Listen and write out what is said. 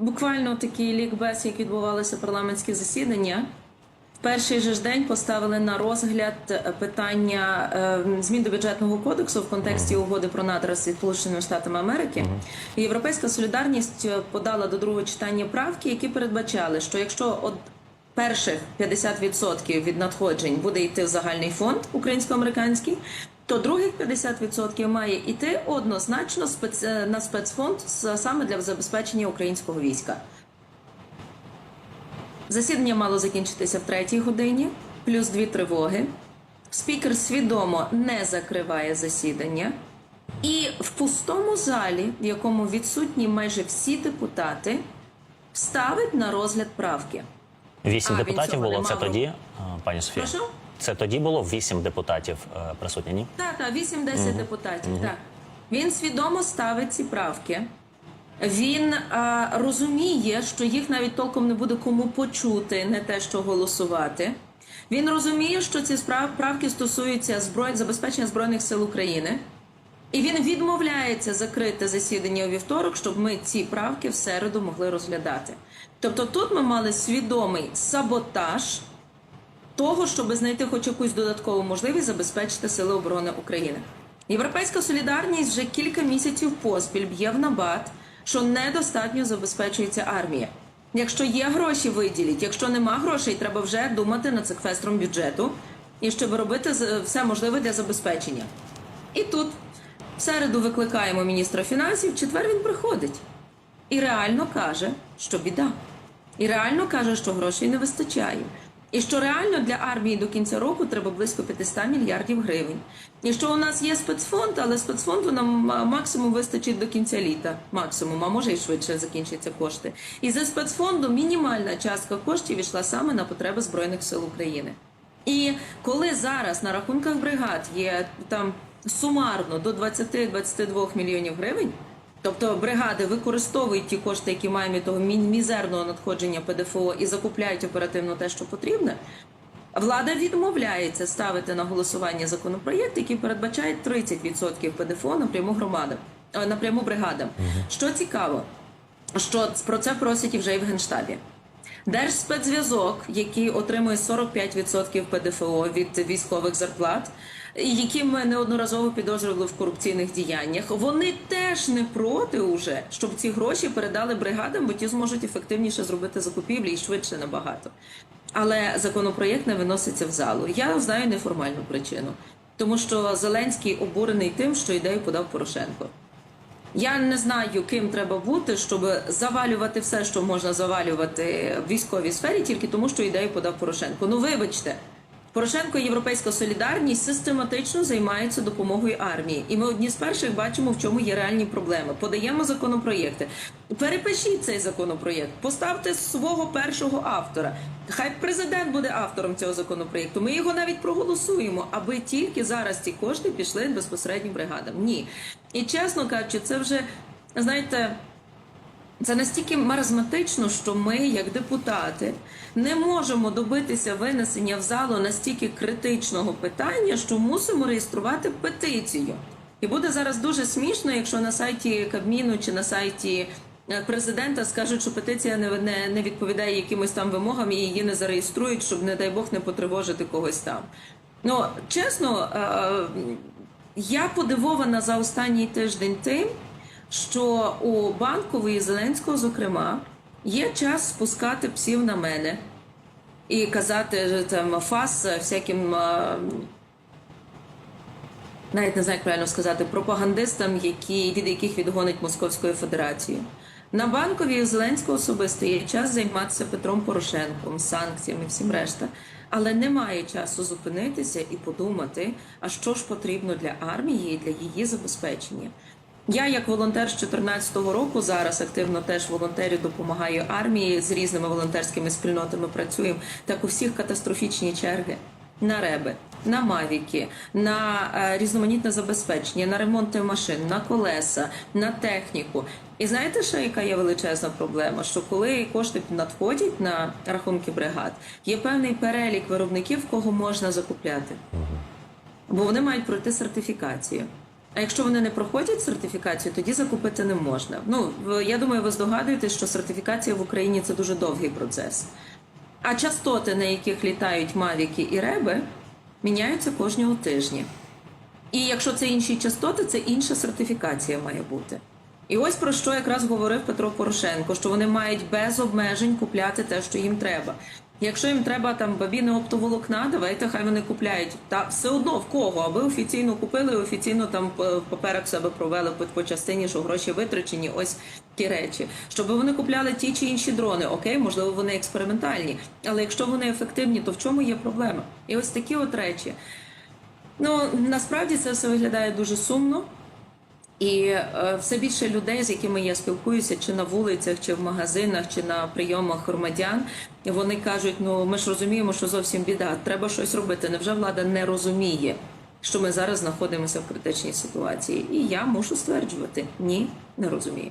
Буквально такий лікбез, як відбувалися парламентські засідання. В перший же ж день поставили на розгляд питання е, змін до бюджетного кодексу в контексті угоди про надра з Сполученими Штатами Америки. Європейська солідарність подала до другого читання правки, які передбачали, що якщо перших 50% від надходжень буде йти в загальний фонд українсько-американський, то других 50% має йти однозначно е, на спецфонд саме для забезпечення українського війська. Засідання мало закінчитися в третій годині, плюс дві тривоги. Спікер свідомо не закриває засідання. І в пустому залі, в якому відсутні майже всі депутати, ставить на розгляд правки. Вісім А, він депутатів цього було це мав тоді, пані Софія? Прошу? Це тоді було вісім депутатів е, присутні, ні? Так, так, 8-10 депутатів. Так. Він свідомо ставить ці правки. Він а, розуміє, що їх навіть толком не буде кому почути, не те, що голосувати. Він розуміє, що ці справ- правки стосуються зброй... забезпечення збройних сил України. І він відмовляється закрити засідання у вівторок, щоб ми ці правки в середу могли розглядати. Тобто тут ми мали свідомий саботаж того, щоб знайти хоч якусь додаткову можливість забезпечити сили оборони України. Європейська солідарність вже кілька місяців поспіль б'є в набат, що недостатньо забезпечується армія. Якщо є гроші, виділіть. Якщо нема грошей, треба вже думати над секвестром бюджету і щоб робити все можливе для забезпечення. І тут в середу викликаємо міністра фінансів, в четвер він приходить і реально каже, що біда. І реально каже, що грошей не вистачає. І що реально для армії до кінця року треба близько 500 мільярдів гривень. І що у нас є спецфонд, але спецфонду нам максимум вистачить до кінця літа. Максимум, а може і швидше закінчаться кошти. І за спецфонду мінімальна частка коштів йшла саме на потреби Збройних сил України. І коли зараз на рахунках бригад є там сумарно до 20-22 мільйонів гривень, тобто бригади використовують ті кошти, які мають від того мі- мізерного надходження ПДФО і закупляють оперативно те, що потрібне. Влада відмовляється ставити на голосування законопроєкт, який передбачає 30% ПДФО напряму громадам, е, напряму бригадам. Що цікаво, що про це просять і вже і в генштабі. Держспецзв'язок, який отримує 45% ПДФО від військових зарплат, які ми неодноразово підозрювали в корупційних діяннях, вони теж не проти уже, щоб ці гроші передали бригадам, бо ті зможуть ефективніше зробити закупівлі і швидше набагато. Але законопроєкт не виноситься в залу. Я знаю неформальну причину, тому що Зеленський обурений тим, що ідею подав Порошенко. Я не знаю, ким треба бути, щоб завалювати все, що можна завалювати в військовій сфері, тільки тому, що ідею подав Порошенко. Ну вибачте, Порошенко і Європейська солідарність систематично займаються допомогою армії, і ми одні з перших бачимо, в чому є реальні проблеми. Подаємо законопроєкти. Перепишіть цей законопроєкт, поставте свого першого автора. Хай президент буде автором цього законопроєкту. Ми його навіть проголосуємо, аби тільки зараз ці кошти пішли безпосередньо бригадам. Ні. І чесно кажучи, це вже знаєте. Це настільки маразматично, що ми, як депутати, не можемо добитися винесення в залу настільки критичного питання, що мусимо реєструвати петицію. І буде зараз дуже смішно, якщо на сайті Кабміну чи на сайті е, президента скажуть, що петиція не, не, не відповідає якимось там вимогам і її не зареєструють, щоб, не дай Бог, не потривожити когось там. Ну, чесно, е, я подивована за останній тиждень тим, що у банкової Зеленського, зокрема, є час спускати псів на мене і казати там фас всяким. е, Навіть не знаю, як правильно сказати, пропагандистам, які, від яких відгонить Московською Федерацією. На банковій у Зеленського особисто є час займатися Петром Порошенком, санкціями, всім решта, але немає часу зупинитися і подумати, а що ж потрібно для армії і для її забезпечення. Я, як волонтер з 2014 року, зараз активно теж волонтерю допомагаю армії з різними волонтерськими спільнотами працюємо. Так у всіх катастрофічні черги на реби, на мавіки, на е, різноманітне забезпечення, на ремонти машин, на колеса, на техніку. І знаєте, ще яка є величезна проблема? Що коли кошти надходять на рахунки бригад, є певний перелік виробників, кого можна закупляти, бо вони мають пройти сертифікацію. А якщо вони не проходять сертифікацію, тоді закупити не можна. Ну я думаю, ви здогадуєтесь, що сертифікація в Україні це дуже довгий процес. А частоти, на яких літають мавіки і реби, міняються кожного тижні. І якщо це інші частоти, це інша сертифікація має бути. І ось про що якраз говорив Петро Порошенко, що вони мають без обмежень купляти те, що їм треба. Якщо їм треба там бабіни оптоволокна, давайте хай вони купляють. Та все одно в кого, аби офіційно купили, офіційно там поперек себе провели по, по частині, що гроші витрачені, ось ті речі. Щоб вони купляли ті чи інші дрони, окей, можливо, вони експериментальні. Але якщо вони ефективні, то в чому є проблема? І ось такі от речі. Ну насправді це все виглядає дуже сумно. І е, все більше людей, з якими я спілкуюся, чи на вулицях, чи в магазинах, чи на прийомах громадян, вони кажуть: ну ми ж розуміємо, що зовсім біда, треба щось робити. Невже влада не розуміє, що ми зараз знаходимося в критичній ситуації? І я мушу стверджувати: ні, не розумію.